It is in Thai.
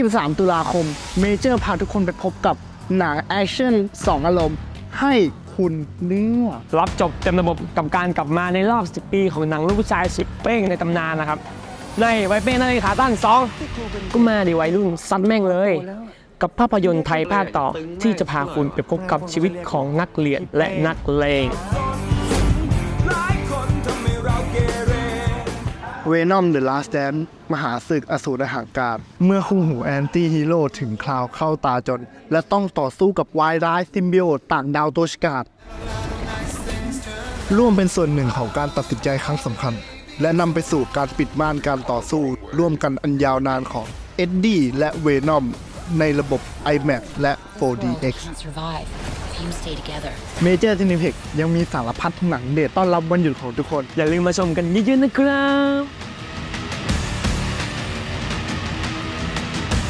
23 ตุลาคม เมเจอร์พาทุกคนไปพบกับหนังแอคชั่น 2 อารมณ์ ให้คุณเนื้อรับจบเต็มระบบกับการกลับมาในรอบ 10 ปีของหนังลูกผู้ชายสิบเป้งในตำนานนะครับ ในไวเป้งนาฬิกาตั้น2ก็มาดิวัยรุ่นซัดแม่งเลย กับภาพยนตร์ไทยภาคต่อที่จะพาคุณไปพบกับชีวิตของนักเรียนและนักเลง เวนอมเดอะลาสแดนมหาศึกอสูรหักการเมื่อคู่หูแอนตี้ฮีโร่ถึงคราวเข้าตาจน และต้องต่อสู้กับวายร้ายซิมบิโอตต่างดาวตัวฉกาดร่วมเป็นส่วนหนึ่งของการตัดสินใจครั้งสำคัญ และนำไปสู่การปิดม่านการต่อสู้ ร่วมกันอันยาวนานของเอ็ดดี้และเวนอม ในระบบ iMac และ 4DX เมเจอร์ซินิเพ็กยังมีสารพัดหนังเด็ดต้อนรับวันหยุดของทุกคน อย่าลืมมาชมกันเยอะๆนะครับ